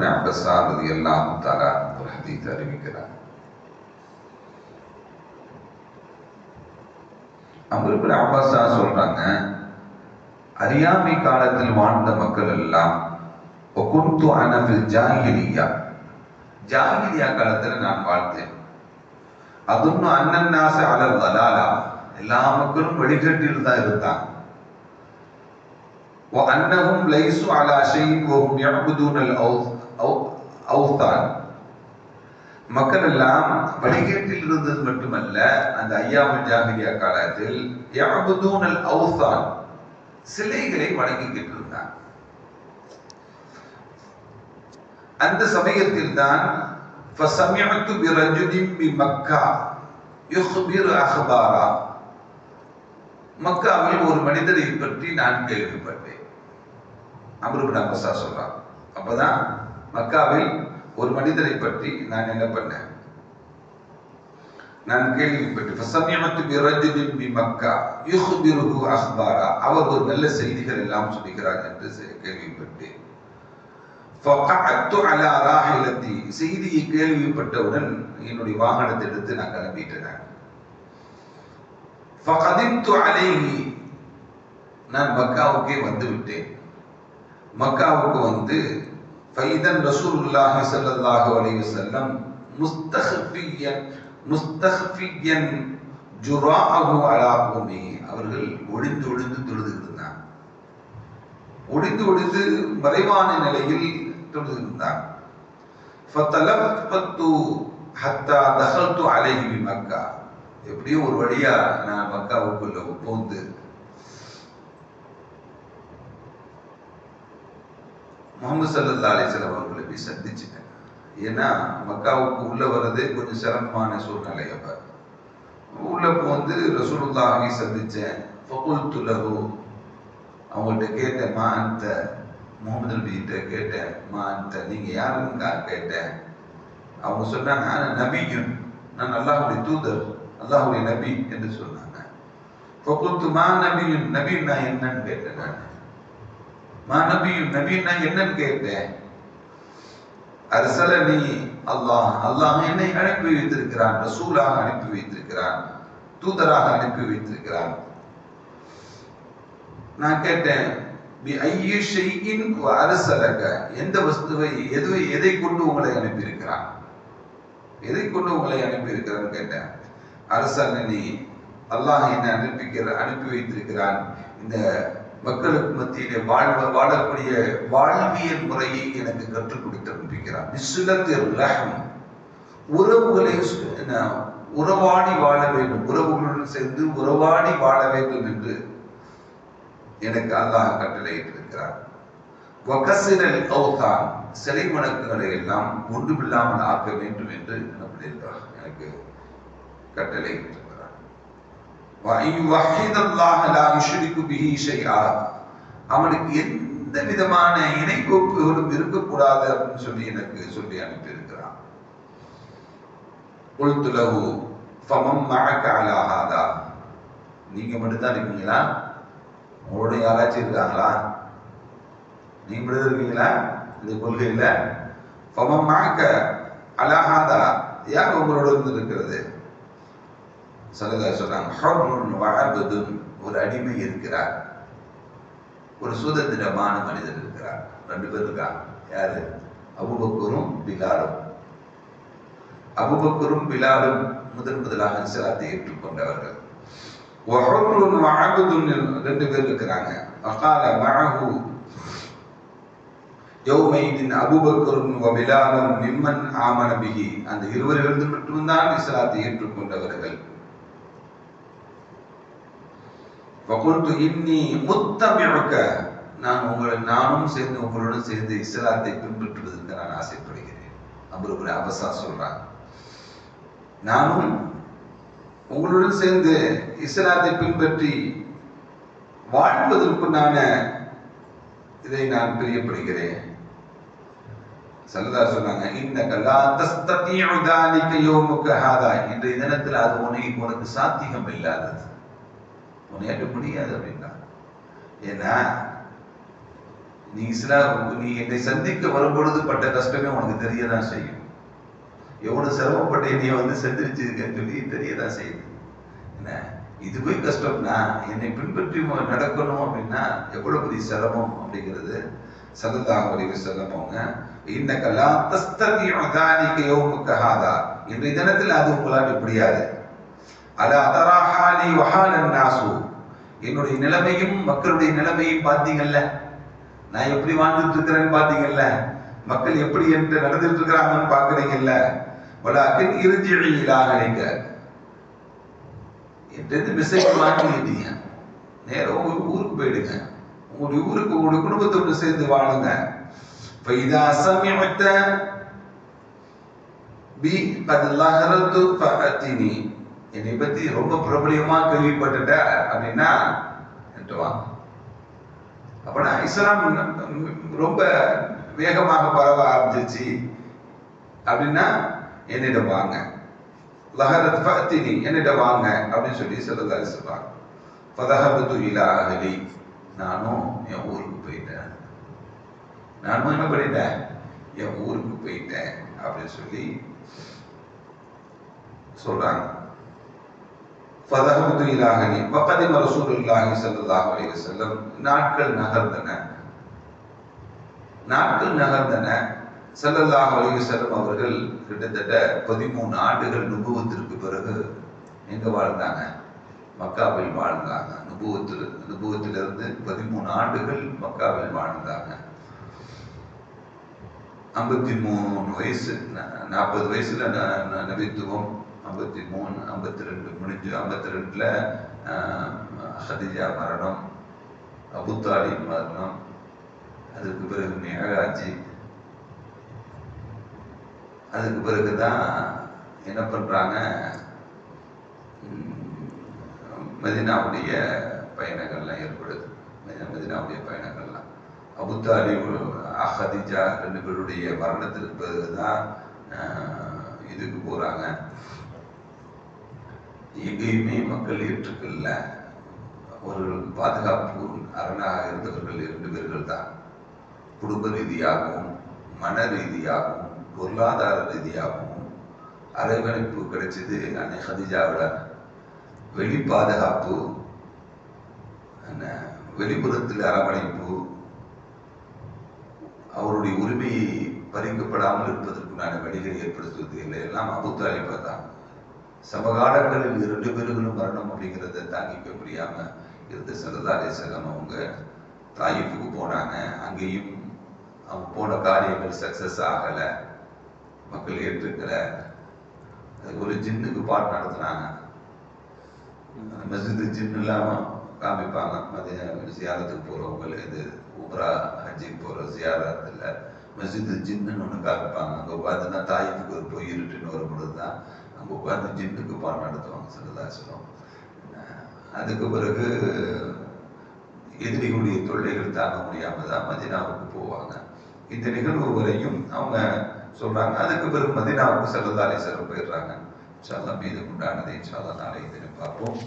இப்னு அபஸா ரதி எல்லாம் தாரா ஒரு ஹதீத் அறிவிக்கிறார். அங்கே இப்படி அப்பாசா சொல்றாங்க அறியாமை காலத்தில் வாழ்ந்த மக்கள் எல்லாம் ஒகுந்து அனபில் ஜாகிரியா ஜாகிரியா காலத்தில் நான் வாழ்ந்தேன். அதுன்னு அண்ணன் நாச அலல் அலாலா எல்லா மக்களும் வழிகட்டில் தான் இருந்தாங்க. وأنهم ليسوا على شيء وهم يعبدون الأوثان மக்கள் எல்லாம் வழிகேட்டில் இருந்தது மட்டுமல்ல அந்த ஐயாம ஜாகிரியா காலத்தில் யாபுதூனல் அவுசான் சிலைகளை வணங்கிக்கிட்டு இருந்தாங்க அந்த சமயத்தில் தான் فسمعت برجل بمكة يخبر أخبارا மக்காவில் ஒரு மனிதரை பற்றி நான் கேள்விப்பட்டேன். அமருபின் அபசா சொல்றான். அப்பதான் மக்காவில் ஒரு மனிதரை பற்றி நான் என்ன பண்ணேன்? நான் கேள்விப்பட்டேன். ஃபசமியமத்து மக்கா யுஹ்பிருஹு அஹ்பாரா. அவர் ஒரு நல்ல செய்திகள் எல்லாம் சொல்லுகிறார் என்று கேள்விப்பட்டேன். செய்தியை கேள்விப்பட்டவுடன் என்னுடைய வாகனத்தை எடுத்து நான் கிளம்பிட்டேன். ஃபகதிம்து அலைஹி நான் மக்காவுக்கே வந்து விட்டேன். மக்காவுக்கு வந்து ஃபைதன் ரசூலுல்லாஹி ஸல்லல்லாஹு அலைஹி வஸல்லம் முஸ்தஹ்ஃபியன் முஸ்தஹ்ஃபியன் ஜுராஅஹு அலா பூமி அவர்கள் ஒளிந்து ஒளிந்து தொழுது இருந்தார் ஒளிந்து ஒளிந்து மறைவான நிலையில் தொழுது இருந்தார் ஃபதலஃபத்து ஹத்தா தஹல்து அலைஹி மக்கா எப்படியும் ஒரு வழியா நான் மக்காவுக்குள்ள போந்து முகமது சல்லா அலிஸ்லாம் அவர்களை போய் சந்திச்சிட்டேன். ஏன்னா மக்காவுக்கு உள்ள வர்றதே கொஞ்சம் சிரமமான சூழ்நிலை அப்ப. உள்ள வந்து ரசூலுல்லாஹி சந்திச்சேன். ஃபகுல்து லஹு அவங்கள்ட்ட கேட்டேன் மா அந்த முகமது நபிகிட்ட கேட்டேன் மா அந்த நீங்க யாருன்னு கேட்டேன். அவங்க சொன்னாங்க நான் நபியும் நான் அல்லாஹுடைய தூதர். அல்லாஹுடைய நபி என்று சொன்னாங்க. ஃபகுல்து மா நபியும் நபின்னா என்னன்னு கேட்டேன் நான். மா நபியும் நபின்னா என்னன்னு கேட்டேன். அரசல நீ அல்லாஹ் அல்லாஹ் என்னை அனுப்பி வைத்திருக்கிறான் ரசூலாக அனுப்பி வைத்திருக்கிறான் தூதராக அனுப்பி வைத்திருக்கிறான். நான் கேட்டேன் பி ஐய ஷைஇன் அரசலக? எந்த வஸ்துவை எது எதை கொண்டு உங்களை அனுப்பியிருக்கிறான்? எதை கொண்டு உங்களை அனுப்பியிருக்கிறான்னு கேட்டேன். அரசல் அல்லாஹ் என்னை அனுப்பிக்கிற அனுப்பி வைத்திருக்கிறான். இந்த மக்களுக்கு மத்தியிலே வாழ்வ வாழக்கூடிய வாழ்வியல் முறையை எனக்கு கற்றுக் கொடுத்து அனுப்பிக்கிறான். நிசுலத்தில் ரஹம் உறவுகளை உறவாடி வாழ வேண்டும். உறவுகளுடன் சேர்ந்து உறவாடி வாழ வேண்டும் என்று எனக்கு அல்லாஹ் கட்டளையிட்டிருக்கிறார் வகசிரல் அவுதான் சிலை வணக்கங்களை எல்லாம் ஒன்றுமில்லாமல் ஆக்க வேண்டும் என்று நம்முடைய எனக்கு கட்டளை அவனுக்கு எந்த விதமான இணைக்கோப்புகளும் இருக்கக்கூடாது அப்படின்னு சொல்லி எனக்கு சொல்லி அனுப்பியிருக்கிறான். கொழுத்துலகு ஃபமம் மழக்க நீங்க மட்டும்தான் இருக்கீங்களா? உங்களோட யாராச்சும் இருக்காங்களா? நீங்க மட்டும் இருக்கீங்களா? இந்த கொள்கையில ஃபமம் மழக்க அலாகாதா யார் உங்களோட இருந்து இருக்கிறது? சலதா சொல்றாங்க ஹர்னுன் ஒரு அடிமை இருக்கிறார். ஒரு சுதந்திரமான மனிதர் இருக்கிறார். ரெண்டு பேர் இருக்காங்க. யாரு? அபுபக்கரும் பிலாலும். அபுபக்கரும் பிலாலும் முதன் முதலாக இஸ்லாத்தை ஏற்றுக்கொண்டவர்கள். வஹர்னுன் வஅபதுன் ரெண்டு பேர் இருக்கிறாங்க. அகால மஅஹு யௌமைதின் அபுபக்கரும் வபிலாலும் மிம்மன் ஆமன அந்த இருவரிலிருந்து மட்டும்தான் இஸ்லாத்தை ஏற்றுக்கொண்டவர்கள். வகுண்டு இன்னி முத்தமிழக்க நான் உங்களை நானும் சேர்ந்து உங்களுடன் சேர்ந்து இஸ்லாத்தை பின்பற்றுவதற்கு நான் ஆசைப்படுகிறேன். அபுரபுர அபசா சொல்றாங்க நானும் உங்களுடன் சேர்ந்து இஸ்லாத்தை பின்பற்றி வாழ்வதற்குண்டான இதை நான் பிரியப்படுகிறேன். சல்லதார் சொன்னாங்க இந்த கல்லா தஸ்ததிஉ தாலிக ஹாதா. இன்றைய தினத்தில் அது உனக்கு உனக்கு சாத்தியம் இல்லாதது உனக்கு முடியாது அப்படின்னா ஏன்னா நீ இஸ்லாம் நீ என்னை சந்திக்க வரும்பொழுது பட்ட கஷ்டமே உனக்கு தெரியதான் செய்யும். எவ்வளவு சிரமப்பட்டு நீ வந்து செந்திரிச்சிருக்கேன்னு சொல்லி தெரியதான் செய்யுது. என்ன? இது போய் கஷ்டம்னா என்னை பின்பற்றி நடக்கணும் அப்படின்னா எவ்வளவு பெரிய சிரமம் அப்படிங்கிறது சதந்தாங்குடைய சிரமங்க. இந்த கலா தஸ்ததிக்கு யோகமுக்காதா இன்றைய தினத்தில் அது உங்களால் முடியாது. அது அதராஹாலி வஹாலன் நாசு. என்னுடைய நிலைமையும் மக்களுடைய நிலைமையும் பார்த்தீங்கல்ல நான் எப்படி வாழ்ந்துட்டு இருக்கிறேன்னு பார்த்தீங்கல்ல மக்கள் எப்படி என்று நடந்துட்டு இருக்கிறாங்கன்னு பார்க்குறீங்கல்ல வலாக்கின் இறுதி இலாகலைங்க என்கிட்ட மெசேஜ் வாங்கிட்டீங்க நேரம் உங்க ஊருக்கு போயிடுங்க உங்களுடைய ஊருக்கு உங்களுடைய குடும்பத்தோடு சேர்ந்து வாழுங்க فإذا سمعت பி قد ظهرت فأتني என்னை பத்தி ரொம்ப பிரபலியமா கேள்விப்பட்டுட்ட அப்படின்னா என்கிட்ட வாங்க அப்பனா இஸ்லாம் ரொம்ப வேகமாக பரவ ஆரம்பிச்சிச்சு அப்படின்னா என்னிடம் வாங்க. லஹரத் ஃபத்தினி என்னிடம் வாங்க அப்படின்னு சொல்லி சொல்லதாரி சொல்றாங்க பதகபத்து இலா அகலி நானும் என் ஊருக்கு போயிட்டேன். நானும் என்ன பண்ணிட்டேன்? என் ஊருக்கு போயிட்டேன் அப்படின்னு சொல்லி சொல்றாங்க. ஃபதஹபது இலாகனி அஹலி வகதிம ரசூலுல்லாஹி ஸல்லல்லாஹு அலைஹி வஸல்லம் நாட்கள் நகர்ந்தன. நாட்கள் நகர்ந்தன. ஸல்லல்லாஹு அலைஹி வஸல்லம் அவர்கள் கிட்டத்தட்ட பதிமூணு ஆண்டுகள் நுபுவத்திற்கு பிறகு எங்க வாழ்ந்தாங்க? மக்காவில் வாழ்ந்தாங்க. நுபுவத்தில் நுபுவத்திலிருந்து பதிமூணு ஆண்டுகள் மக்காவில் வாழ்ந்தாங்க. ஐம்பத்தி மூணு வயசு நாற்பது வயசுல ந- ந- நபித்துவம் ஐம்பத்தி மூணு ஐம்பத்தி ரெண்டு முடிஞ்சு ஐம்பத்தி ரெண்டுல ஹதிஜா மரணம் அபுத்தாலி மரணம் அதுக்கு பிறகு மேகாஜி அதுக்கு பிறகு தான் என்ன பண்றாங்க? உம், பயணங்கள்லாம் ஏற்படுது. மதினாவுடைய பயணங்கள்லாம். அபுத்தாலி அஹதிஜா ரெண்டு பேருடைய மரணத்திற்கு பிறகுதான் ஆஹ், இதுக்கு போறாங்க. எங்கேயுமே மக்கள் ஏற்றுக்கல்ல. ஒரு பாதுகாப்பு அரணாக இருந்தவர்கள் இரண்டு பேர்கள் தான். குடும்ப ரீதியாகவும் மன ரீதியாகவும் பொருளாதார ரீதியாகவும் அரவணைப்பு கிடைச்சது அன்னை ஹதிஜாவோட வெளி பாதுகாப்பு வெளிப்புறத்தில் அரவணைப்பு அவருடைய உரிமையை பறிக்கப்படாமல் இருப்பதற்குண்டான வழிகளை ஏற்படுத்துவது இல்லை. எல்லாம் அபுத்தாலிபா தான். சமகாலங்களில் இரண்டு பேர்களும் மரணம் அப்படிங்கிறத தாங்கிக்க முடியாம இருந்த சரதாரே செல்லம் அவங்க தாயிப்புக்கு போனாங்க. அங்கேயும் அவங்க போன காரியங்கள் சக்சஸ் ஆகல. மக்கள் ஏற்றுக்கல. ஒரு ஜின்னுக்கு பாட்டு நடத்துனாங்க. மஸ்ஜிது ஜின் இல்லாம காமிப்பாங்க. மதிய ஜியாரத்துக்கு போறவங்க இது உப்ரா ஹஜ்ஜிக்கு போற ஜியாரத்துல மஸ்ஜிது ஜின்னு ஒண்ணு காமிப்பாங்க. அங்க பார்த்தீங்கன்னா தாயிப்புக்கு ஒரு போய் இருட்டுன்னு வரும் பொழுது தான் அங்கே உட்காந்து ஜின்னுக்கு பாடம் நடத்துவாங்க சிலதாசனம் அதுக்கு பிறகு எதிரிகளுடைய தொல்லைகள் தாங்க முடியாமல் தான் மதினாவுக்கு போவாங்க. இந்த நிகழ்வு வரையும் அவங்க சொல்கிறாங்க அதுக்கு பிறகு மதினாவுக்கு செல்லதாலே செல்ல போயிடுறாங்க. இன்ஷால்லா மீது உண்டானதை இன்ஷால்லா நாளை தினம் பார்ப்போம்.